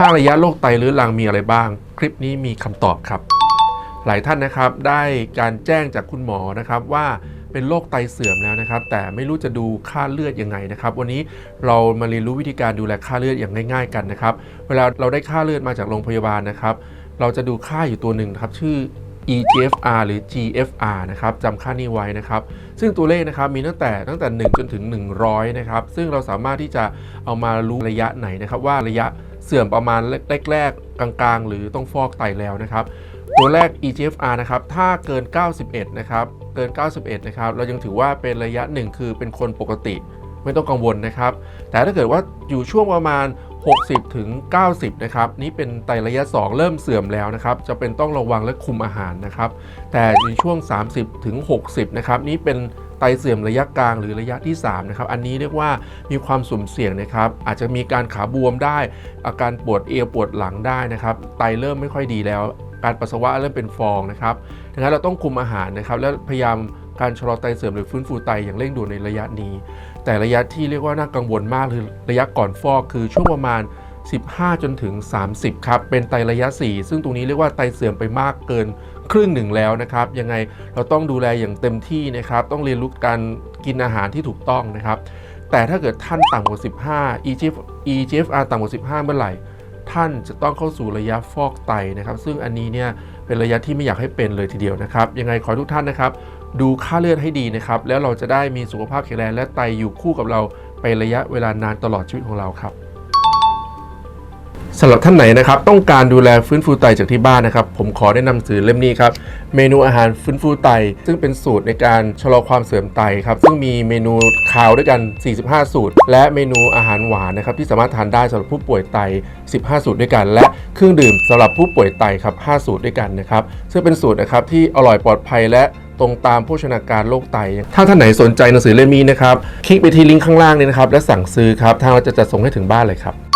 5 ระยะโรคไตเรื้อรังมีอะไรบ้าง คลิปนี้มีคำตอบครับ หลายท่านนะครับได้การแจ้งจากคุณหมอนะครับว่าเป็นโรคไตเสื่อมแล้วนะครับ แต่ไม่รู้จะดูค่าเลือดยังไงนะครับ วันนี้เรามาเรียนรู้วิธีการดูแลค่าเลือดอย่างง่าย ๆ กันนะครับ เวลาเราได้ค่าเลือดมาจากโรงพยาบาลนะครับ เราจะดูค่าอยู่ตัวหนึ่งครับชื่อ eGFR หรือ GFR นะครับจำค่านี้ไว้นะครับ ซึ่งตัวเลขนะครับมีตั้งแต่ตั้งแต่ 1 จนถึง 100 นะครับ ซึ่งเราสามารถที่จะเอามารู้ระยะไหนนะครับ ว่าระยะ เสื่อมประมาณแรกๆ กลางๆ หรือต้องฟอกไตแล้วนะครับ ตัวแรก eGFR นะครับ ถ้าเกิน 91 นะครับ เกิน 91 นะครับ เรายังถือว่าเป็นระยะหนึ่งคือเป็นคนปกติ ไม่ต้องกังวลนะครับ แต่ถ้าเกิดว่าอยู่ช่วงประมาณ 60 ถึง 90 นะครับ นี่เป็นไตระยะ 2 เริ่มเสื่อมแล้วนะครับ จะเป็นต้องระวังและคุมอาหารนะครับ แต่ในช่วง 30 ถึง 60 นะครับ นี่เป็น ไตเสื่อมระยะกลางหรือระยะที่3นะครับอันนี้เรียกว่ามีความสุ่มเสี่ยงนะครับอาจจะมีการขาบวมได้ อาการปวดเอวปวดหลังได้นะครับไตเริ่มไม่ค่อยดีแล้ว การปัสสาวะเริ่มเป็นฟองนะครับดังนั้นเราต้องคุมอาหารนะครับและพยายามการชะลอไตเสื่อมหรือฟื้นฟูไตอย่างเร่งด่วนในระยะนี้ แต่ระยะที่เรียกว่าน่ากังวลมากคือระยะก่อนฟอกคือช่วงประมาณ 15 จนถึง 30 ครับ เป็นไตระยะ 4 ซึ่งตรงนี้เรียกว่าไตเสื่อมไปมากเกิน ครึ่งหนึ่งแล้วนะครับ ยังไงเราต้องดูแลอย่างเต็มที่นะครับ ต้องเรียนรู้การกินอาหารที่ถูกต้องนะครับ แต่ถ้าเกิดท่านต่ำกว่า 15 EGF EGFR ต่ำกว่า 15 เมื่อไหร่ท่านจะต้องเข้าสู่ระยะฟอกไตนะครับ ซึ่งอันนี้เนี่ยเป็นระยะที่ไม่อยากให้เป็นเลยทีเดียวนะครับ ยังไงขอทุกท่านนะครับ ดูค่าเลือดให้ดีนะครับ แล้วเราจะได้มีสุขภาพแข็งแรงและไตอยู่คู่กับเราไประยะเวลานานตลอดชีวิตของเราครับ สำหรับท่านไหนนะครับต้องการดูแลฟื้นฟูไตจากที่บ้านนะครับ ผมขอแนะนำสื่อเล่มนี้ครับ เมนูอาหารฟื้นฟูไต ซึ่งเป็นสูตรในการชะลอความเสื่อมไตครับ ซึ่งมีเมนูคาวด้วยกัน 45 สูตร และเมนูอาหารหวานนะครับที่สามารถทานได้สำหรับผู้ป่วยไต 15 สูตรด้วยกัน และเครื่องดื่มสำหรับผู้ป่วยไตครับ 5 สูตรด้วยกันนะครับซึ่งเป็นสูตรนะครับที่อร่อยปลอดภัยและตรงตามโภชนาการโรคไต ถ้าท่านไหนสนใจหนังสือเล่มนี้นะครับ คลิกไปที่ลิงก์ข้างล่างนี้นะครับ และสั่งซื้อครับ ทางเราจะจัดส่งให้ถึงบ้านเลยครับ